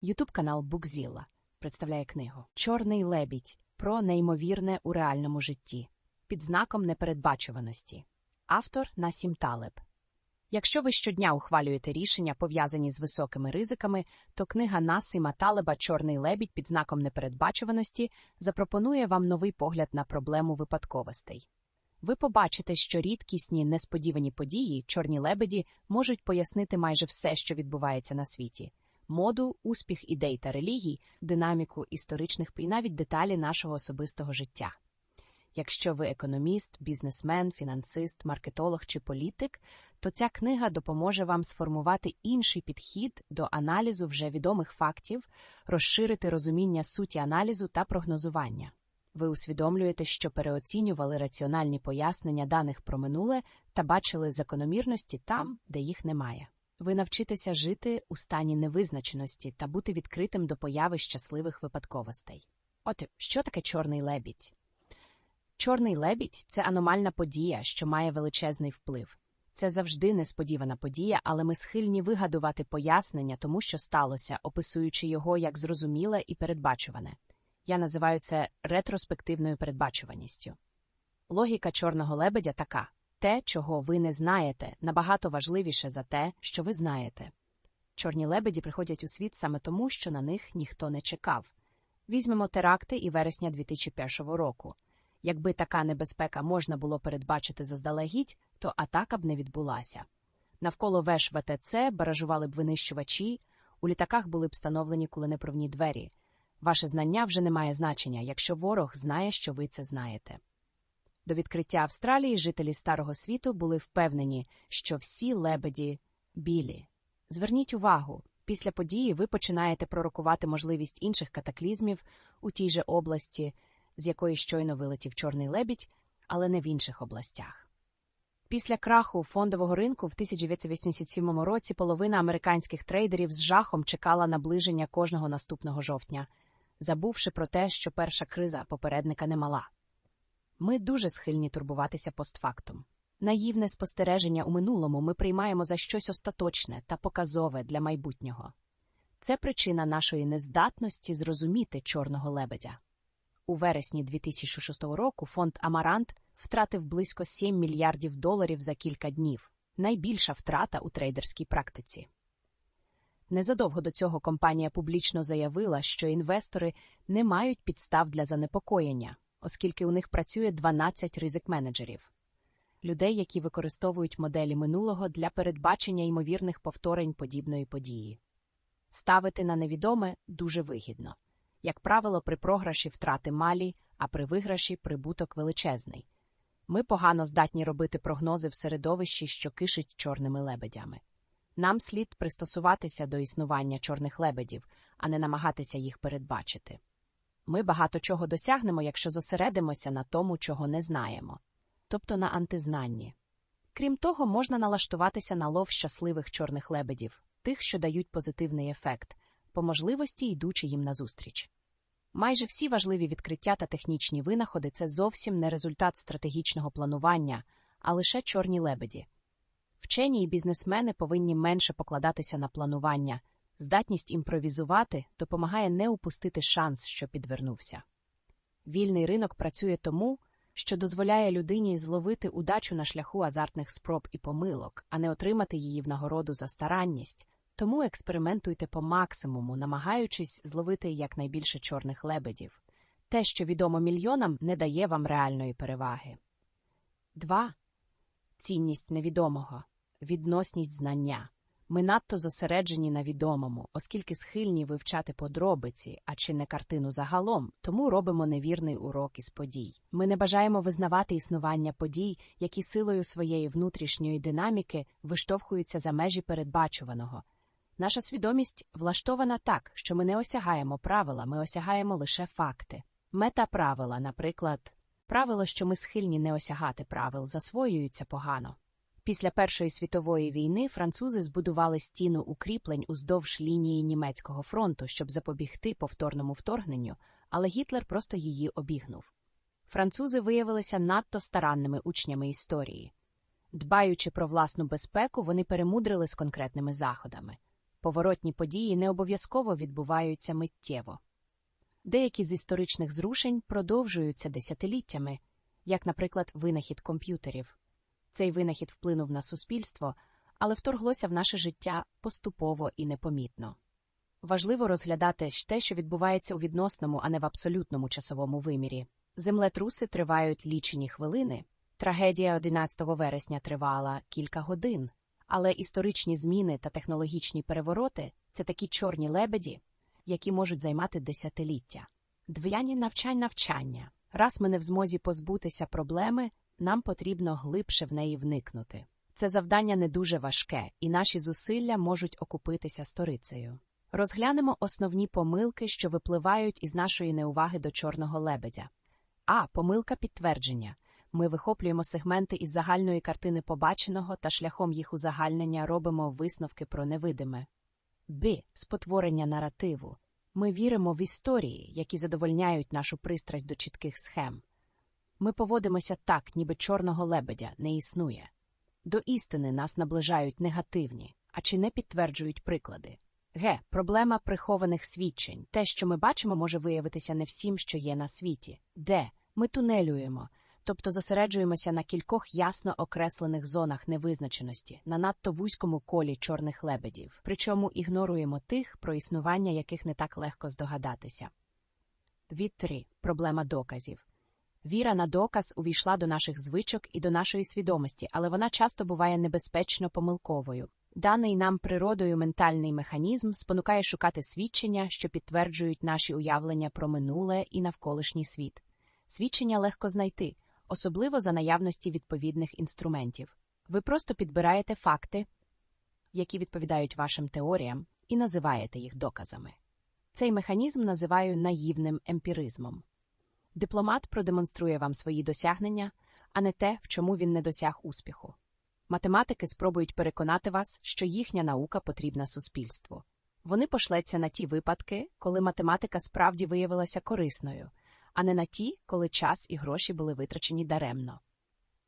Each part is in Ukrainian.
Ютуб канал Букзіла представляє книгу Чорний лебідь про неймовірне у реальному житті під знаком непередбачуваності. Автор Насім Талеб. Якщо ви щодня ухвалюєте рішення, пов'язані з високими ризиками, то книга Насима Талеба Чорний лебідь під знаком непередбачуваності запропонує вам новий погляд на проблему випадковостей. Ви побачите, що рідкісні несподівані події, чорні лебеді, можуть пояснити майже все, що відбувається на світі моду, успіх ідей та релігій, динаміку історичних і навіть деталі нашого особистого життя. Якщо ви економіст, бізнесмен, фінансист, маркетолог чи політик, то ця книга допоможе вам сформувати інший підхід до аналізу вже відомих фактів, розширити розуміння суті аналізу та прогнозування. Ви усвідомлюєте, що переоцінювали раціональні пояснення даних про минуле та бачили закономірності там, де їх немає. Ви навчитеся жити у стані невизначеності та бути відкритим до появи щасливих випадковостей. От що таке чорний лебідь? Чорний лебідь це аномальна подія, що має величезний вплив. Це завжди несподівана подія, але ми схильні вигадувати пояснення тому, що сталося, описуючи його як зрозуміле і передбачуване. Я називаю це ретроспективною передбачуваністю. Логіка чорного лебедя така те, чого ви не знаєте, набагато важливіше за те, що ви знаєте. Чорні лебеді приходять у світ саме тому, що на них ніхто не чекав. Візьмемо теракти і вересня 2001 року. Якби така небезпека можна було передбачити заздалегідь, то атака б не відбулася. Навколо веш ВТЦ баражували б винищувачі, у літаках були б встановлені куленепровні двері. Ваше знання вже не має значення, якщо ворог знає, що ви це знаєте. До відкриття Австралії жителі Старого світу були впевнені, що всі лебеді білі. Зверніть увагу, після події ви починаєте пророкувати можливість інших катаклізмів у тій же області, з якої щойно вилетів чорний лебідь, але не в інших областях. Після краху фондового ринку в 1987 році половина американських трейдерів з жахом чекала наближення кожного наступного жовтня, забувши про те, що перша криза попередника не мала. Ми дуже схильні турбуватися постфактум. Наївне спостереження у минулому ми приймаємо за щось остаточне та показове для майбутнього. Це причина нашої нездатності зрозуміти чорного лебедя. У вересні 2006 року фонд Амарант втратив близько 7 мільярдів доларів за кілька днів найбільша втрата у трейдерській практиці. Незадовго до цього компанія публічно заявила, що інвестори не мають підстав для занепокоєння, оскільки у них працює 12 ризик-менеджерів людей, які використовують моделі минулого для передбачення ймовірних повторень подібної події. Ставити на невідоме дуже вигідно. Як правило, при програші втрати малі, а при виграші прибуток величезний. Ми погано здатні робити прогнози в середовищі, що кишить чорними лебедями. Нам слід пристосуватися до існування чорних лебедів, а не намагатися їх передбачити. Ми багато чого досягнемо, якщо зосередимося на тому, чого не знаємо, тобто на антизнанні. Крім того, можна налаштуватися на лов щасливих чорних лебедів, тих, що дають позитивний ефект, по можливості йдучи їм назустріч. Майже всі важливі відкриття та технічні винаходи це зовсім не результат стратегічного планування, а лише чорні лебеді. Вчені і бізнесмени повинні менше покладатися на планування, здатність імпровізувати допомагає не упустити шанс, що підвернувся. Вільний ринок працює тому, що дозволяє людині зловити удачу на шляху азартних спроб і помилок, а не отримати її в нагороду за старанність. Тому експериментуйте по максимуму, намагаючись зловити якнайбільше чорних лебедів. Те, що відомо мільйонам, не дає вам реальної переваги. 2. Цінність невідомого, відносність знання. Ми надто зосереджені на відомому, оскільки схильні вивчати подробиці, а чи не картину загалом, тому робимо невірний урок із подій. Ми не бажаємо визнавати існування подій, які силою своєї внутрішньої динаміки виштовхуються за межі передбачуваного. Наша свідомість влаштована так, що ми не осягаємо правила, ми осягаємо лише факти. Мета правила, наприклад, правило, що ми схильні не осягати правил, засвоюються погано. Після Першої світової війни французи збудували стіну укріплень уздовж лінії німецького фронту, щоб запобігти повторному вторгненню, але Гітлер просто її обігнув. Французи виявилися надто старанними учнями історії. Дбаючи про власну безпеку, вони перемудрили з конкретними заходами. Поворотні події не обов'язково відбуваються миттєво. Деякі з історичних зрушень продовжуються десятиліттями, як, наприклад, винахід комп'ютерів. Цей винахід вплинув на суспільство, але вторглося в наше життя поступово і непомітно. Важливо розглядати те, що відбувається у відносному, а не в абсолютному часовому вимірі. Землетруси тривають лічені хвилини. Трагедія 11 вересня тривала кілька годин, але історичні зміни та технологічні перевороти це такі чорні лебеді, які можуть займати десятиліття. Дв'яні навчань навчання. Раз ми не в змозі позбутися проблеми, нам потрібно глибше в неї вникнути. Це завдання не дуже важке, і наші зусилля можуть окупитися сторицею. Розглянемо основні помилки, що випливають із нашої неуваги до чорного лебедя. А. Помилка підтвердження. Ми вихоплюємо сегменти із загальної картини побаченого та шляхом їх узагальнення робимо висновки про невидиме. Б. Спотворення наративу. Ми віримо в історії, які задовольняють нашу пристрасть до чітких схем. Ми поводимося так, ніби чорного лебедя не існує. До істини нас наближають негативні, а чи не підтверджують приклади. Г. Проблема прихованих свідчень. Те, що ми бачимо, може виявитися не всім, що є на світі. Д. Ми тунелюємо, тобто зосереджуємося на кількох ясно окреслених зонах невизначеності, на надто вузькому колі чорних лебедів, причому ігноруємо тих, про існування яких не так легко здогадатися. 2.3. Проблема доказів. Віра на доказ увійшла до наших звичок і до нашої свідомості, але вона часто буває небезпечно помилковою. Даний нам природою ментальний механізм спонукає шукати свідчення, що підтверджують наші уявлення про минуле і навколишній світ. Свідчення легко знайти, особливо за наявності відповідних інструментів. Ви просто підбираєте факти, які відповідають вашим теоріям, і називаєте їх доказами. Цей механізм називаю наївним емпіризмом. Дипломат продемонструє вам свої досягнення, а не те, в чому він не досяг успіху. Математики спробують переконати вас, що їхня наука потрібна суспільству. Вони пошлеться на ті випадки, коли математика справді виявилася корисною, а не на ті, коли час і гроші були витрачені даремно.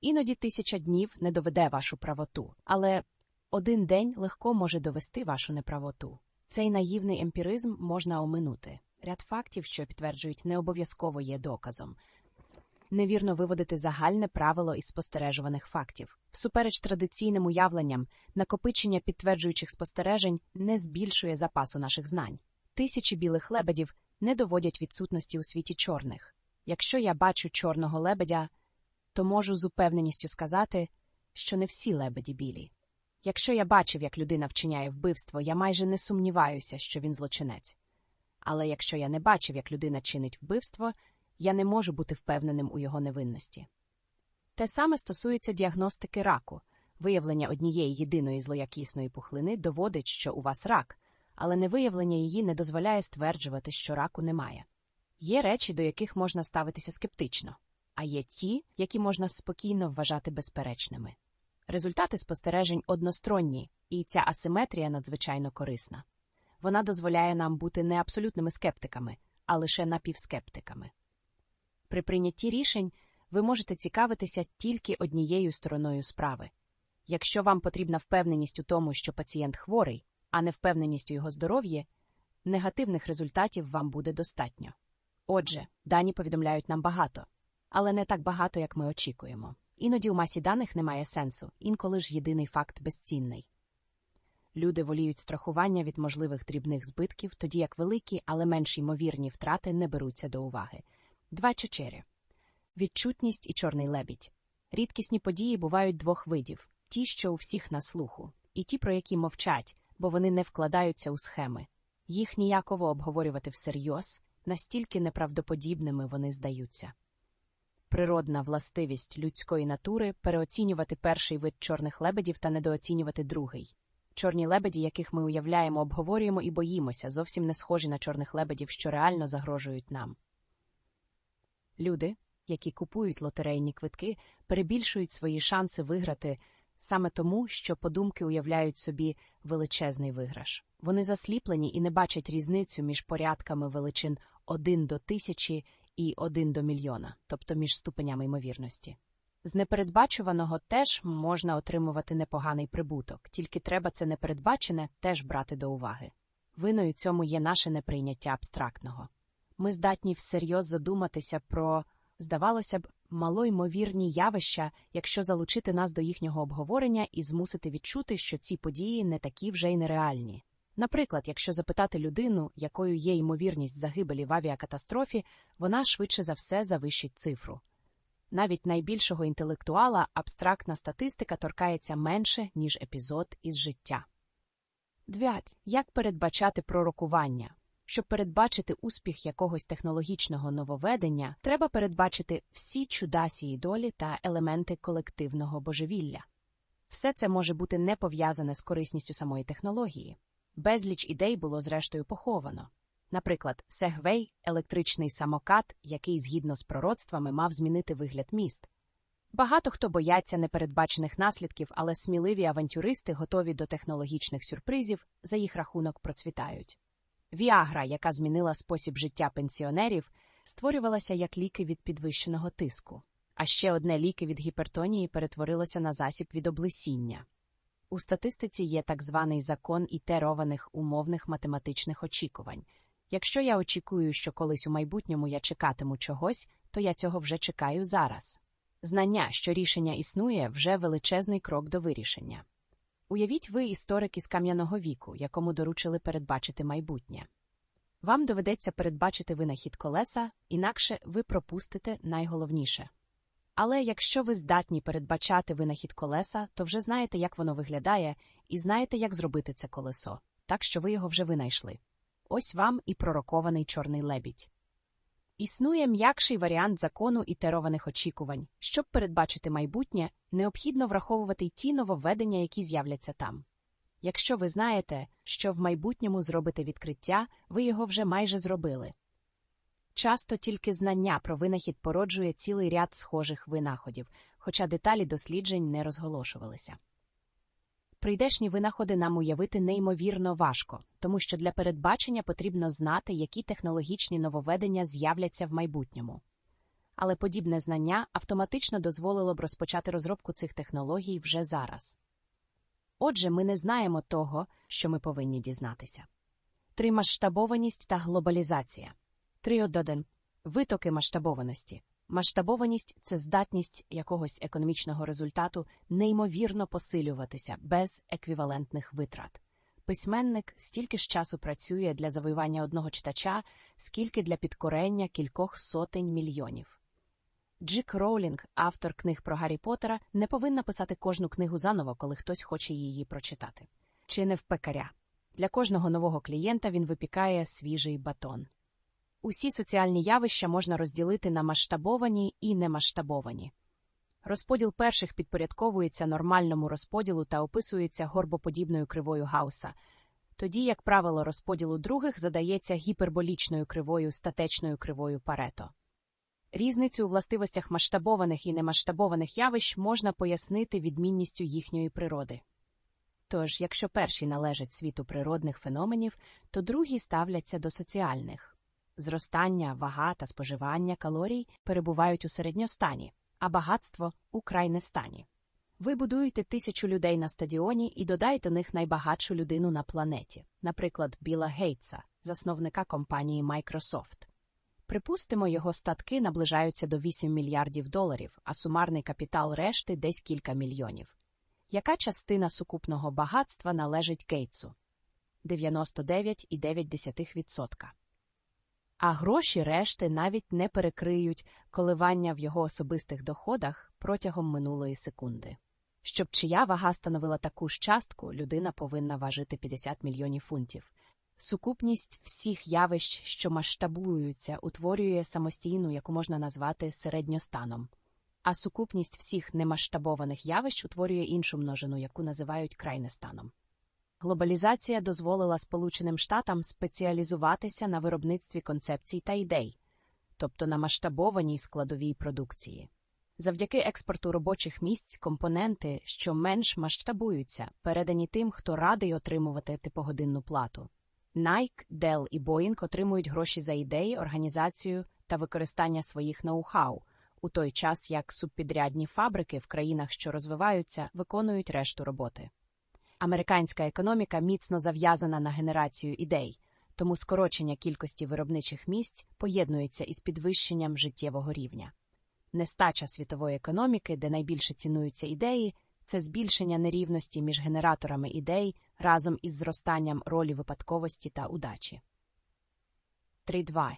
Іноді тисяча днів не доведе вашу правоту, але один день легко може довести вашу неправоту. Цей наївний емпіризм можна оминути. Ряд фактів, що підтверджують, не обов'язково є доказом. Невірно виводити загальне правило із спостережуваних фактів. Всупереч традиційним уявленням, накопичення підтверджуючих спостережень не збільшує запасу наших знань. Тисячі білих лебедів не доводять відсутності у світі чорних. Якщо я бачу чорного лебедя, то можу з упевненістю сказати, що не всі лебеді білі. Якщо я бачив, як людина вчиняє вбивство, я майже не сумніваюся, що він злочинець. Але якщо я не бачив, як людина чинить вбивство, я не можу бути впевненим у його невинності. Те саме стосується діагностики раку. Виявлення однієї єдиної злоякісної пухлини доводить, що у вас рак, але невиявлення її не дозволяє стверджувати, що раку немає. Є речі, до яких можна ставитися скептично, а є ті, які можна спокійно вважати безперечними. Результати спостережень односторонні, і ця асиметрія надзвичайно корисна. Вона дозволяє нам бути не абсолютними скептиками, а лише напівскептиками. При прийнятті рішень ви можете цікавитися тільки однією стороною справи. Якщо вам потрібна впевненість у тому, що пацієнт хворий, а не впевненість у його здоров'ї, негативних результатів вам буде достатньо. Отже, дані повідомляють нам багато, але не так багато, як ми очікуємо. Іноді у масі даних немає сенсу, інколи ж єдиний факт безцінний. Люди воліють страхування від можливих дрібних збитків, тоді як великі, але менш ймовірні втрати не беруться до уваги. Два чечері. Відчутність і чорний лебідь. Рідкісні події бувають двох видів ті, що у всіх на слуху, і ті, про які мовчать, бо вони не вкладаються у схеми. Їх ніяково обговорювати всерйоз, настільки неправдоподібними вони здаються. Природна властивість людської натури переоцінювати перший вид чорних лебедів та недооцінювати другий. Чорні лебеді, яких ми уявляємо, обговорюємо і боїмося, зовсім не схожі на чорних лебедів, що реально загрожують нам. Люди, які купують лотерейні квитки, перебільшують свої шанси виграти саме тому, що подумки уявляють собі величезний виграш. Вони засліплені і не бачать різницю між порядками величин 1 до тисячі і 1 до мільйона, тобто між ступенями ймовірності. З непередбачуваного теж можна отримувати непоганий прибуток, тільки треба це непередбачене теж брати до уваги. Виною цьому є наше неприйняття абстрактного. Ми здатні всерйоз задуматися про, здавалося б, малоймовірні явища, якщо залучити нас до їхнього обговорення і змусити відчути, що ці події не такі вже й нереальні. Наприклад, якщо запитати людину, якою є ймовірність загибелі в авіакатастрофі, вона швидше за все завищить цифру. Навіть найбільшого інтелектуала абстрактна статистика торкається менше, ніж епізод із життя. 9. Як передбачати пророкування? Щоб передбачити успіх якогось технологічного нововведення, треба передбачити всі чудасії долі та елементи колективного божевілля. Все це може бути не пов'язане з корисністю самої технології. Безліч ідей було зрештою поховано. Наприклад, Сегвей електричний самокат, який, згідно з пророцтвами, мав змінити вигляд міст. Багато хто бояться непередбачених наслідків, але сміливі авантюристи, готові до технологічних сюрпризів, за їх рахунок процвітають. Віагра, яка змінила спосіб життя пенсіонерів, створювалася як ліки від підвищеного тиску, а ще одне ліки від гіпертонії перетворилося на засіб від облесіння. У статистиці є так званий закон ітерованих умовних математичних очікувань. Якщо я очікую, що колись у майбутньому я чекатиму чогось, то я цього вже чекаю зараз. Знання, що рішення існує, вже величезний крок до вирішення. Уявіть ви історик із кам'яного віку, якому доручили передбачити майбутнє. Вам доведеться передбачити винахід колеса, інакше ви пропустите найголовніше. Але якщо ви здатні передбачати винахід колеса, то вже знаєте, як воно виглядає, і знаєте, як зробити це колесо, так що ви його вже винайшли. Ось вам і пророкований чорний лебідь. Існує м'якший варіант закону ітерованих очікувань. Щоб передбачити майбутнє, необхідно враховувати й ті нововведення, які з'являться там. Якщо ви знаєте, що в майбутньому зробите відкриття, ви його вже майже зробили. Часто тільки знання про винахід породжує цілий ряд схожих винаходів, хоча деталі досліджень не розголошувалися. Прийдешні винаходи нам уявити неймовірно важко, тому що для передбачення потрібно знати, які технологічні нововведення з'являться в майбутньому. Але подібне знання автоматично дозволило б розпочати розробку цих технологій вже зараз. Отже, ми не знаємо того, що ми повинні дізнатися. Три масштабованість та глобалізація. 3.1. Витоки масштабованості. Масштабованість це здатність якогось економічного результату неймовірно посилюватися без еквівалентних витрат. Письменник стільки ж часу працює для завоювання одного читача, скільки для підкорення кількох сотень мільйонів. Джик Роулінг, автор книг про Гаррі Поттера, не повинна писати кожну книгу заново, коли хтось хоче її прочитати. Чи не в пекаря. Для кожного нового клієнта він випікає свіжий батон. Усі соціальні явища можна розділити на масштабовані і немасштабовані. Розподіл перших підпорядковується нормальному розподілу та описується горбоподібною кривою Гауса, тоді, як правило розподілу других задається гіперболічною кривою статечною кривою Парето. Різницю у властивостях масштабованих і немасштабованих явищ можна пояснити відмінністю їхньої природи. Тож, якщо перші належать світу природних феноменів, то другі ставляться до соціальних. Зростання, вага та споживання калорій перебувають у середньостані, а багатство у крайнестані. Ви будуєте тисячу людей на стадіоні і додаєте до них найбагатшу людину на планеті, наприклад, Біла Гейтса, засновника компанії Microsoft. Припустимо, його статки наближаються до 8 мільярдів доларів, а сумарний капітал решти десь кілька мільйонів. Яка частина сукупного багатства належить Гейтсу? 99,9%. А гроші решти навіть не перекриють коливання в його особистих доходах протягом минулої секунди. Щоб чия вага становила таку ж частку, людина повинна важити 50 мільйонів фунтів. Сукупність всіх явищ, що масштабуються, утворює самостійну, яку можна назвати середньостаном, а сукупність всіх немасштабованих явищ утворює іншу множину, яку називають крайнестаном. Глобалізація дозволила Сполученим Штатам спеціалізуватися на виробництві концепцій та ідей, тобто на масштабованій складовій продукції. Завдяки експорту робочих місць компоненти, що менш масштабуються, передані тим, хто радий отримувати типогодинну плату. Nike, Dell і Boeing отримують гроші за ідеї, організацію та використання своїх ноу-хау, у той час як субпідрядні фабрики в країнах, що розвиваються, виконують решту роботи. Американська економіка міцно зав'язана на генерацію ідей, тому скорочення кількості виробничих місць поєднується із підвищенням життєвого рівня. Нестача світової економіки, де найбільше цінуються ідеї, це збільшення нерівності між генераторами ідей разом із зростанням ролі випадковості та удачі. 3.2.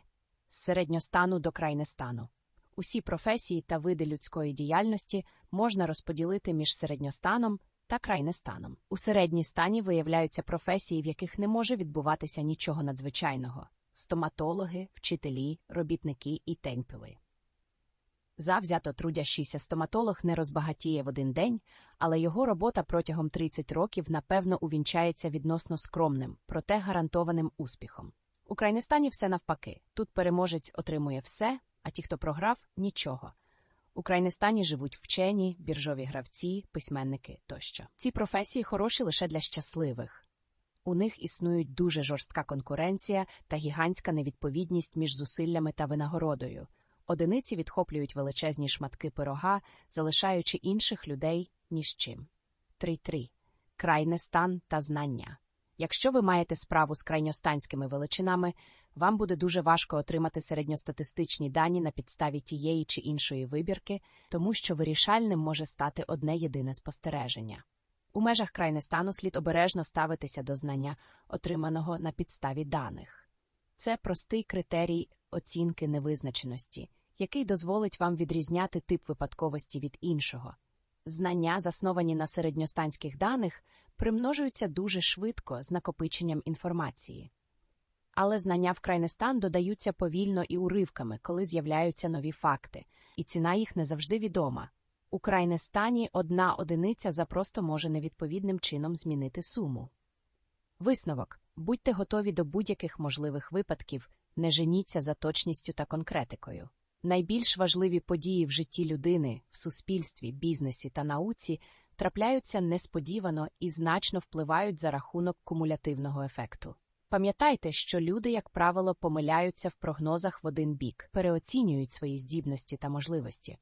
З середньостану до крайнестану. Усі професії та види людської діяльності можна розподілити між середньостаном та крайнестаном. У середній стані виявляються професії, в яких не може відбуватися нічого надзвичайного стоматологи, вчителі, робітники і темпіли. Завзято трудящийся стоматолог не розбагатіє в один день, але його робота протягом 30 років напевно увінчається відносно скромним, проте гарантованим успіхом. У крайнестані все навпаки. Тут переможець отримує все, а ті, хто програв нічого. У крайнестані живуть вчені, біржові гравці, письменники тощо. Ці професії хороші лише для щасливих. У них існують дуже жорстка конкуренція та гігантська невідповідність між зусиллями та винагородою. Одиниці відхоплюють величезні шматки пирога, залишаючи інших людей ні з чим. 3.3. Крайне стан та знання. Якщо ви маєте справу з крайньостанськими величинами, вам буде дуже важко отримати середньостатистичні дані на підставі тієї чи іншої вибірки, тому що вирішальним може стати одне єдине спостереження. У межах крайнестану слід обережно ставитися до знання, отриманого на підставі даних. Це простий критерій оцінки невизначеності, який дозволить вам відрізняти тип випадковості від іншого. Знання, засновані на середньостанських даних, примножуються дуже швидко з накопиченням інформації. Але знання в крайнестан додаються повільно і уривками, коли з'являються нові факти, і ціна їх не завжди відома. У крайнестані одна одиниця запросто може невідповідним чином змінити суму. Висновок будьте готові до будь-яких можливих випадків, не женіться за точністю та конкретикою. Найбільш важливі події в житті людини, в суспільстві, бізнесі та науці трапляються несподівано і значно впливають за рахунок кумулятивного ефекту. Пам'ятайте, що люди, як правило, помиляються в прогнозах в один бік, переоцінюють свої здібності та можливості.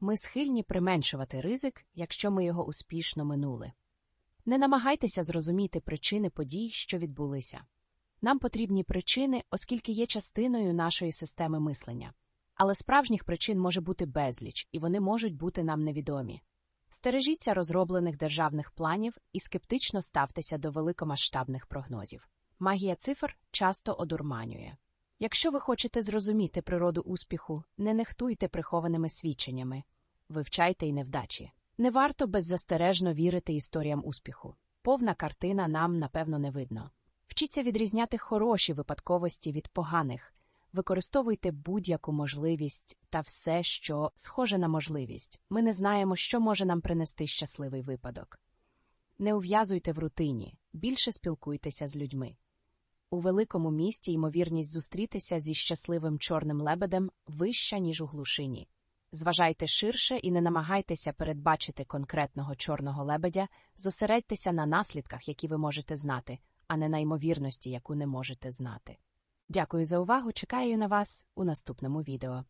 Ми схильні применшувати ризик, якщо ми його успішно минули. Не намагайтеся зрозуміти причини подій, що відбулися. Нам потрібні причини, оскільки є частиною нашої системи мислення. Але справжніх причин може бути безліч, і вони можуть бути нам невідомі. Стережіться розроблених державних планів і скептично ставтеся до великомасштабних прогнозів. Магія цифр часто одурманює. Якщо ви хочете зрозуміти природу успіху, не нехтуйте прихованими свідченнями, вивчайте й невдачі. Не варто беззастережно вірити історіям успіху. Повна картина нам, напевно, не видно. Вчіться відрізняти хороші випадковості від поганих, використовуйте будь-яку можливість та все, що схоже на можливість. Ми не знаємо, що може нам принести щасливий випадок. Не ув'язуйте в рутині, більше спілкуйтеся з людьми. У великому місті ймовірність зустрітися зі щасливим чорним лебедем вища, ніж у глушині. Зважайте ширше і не намагайтеся передбачити конкретного чорного лебедя, зосередьтеся на наслідках, які ви можете знати, а не на ймовірності, яку не можете знати. Дякую за увагу. Чекаю на вас у наступному відео.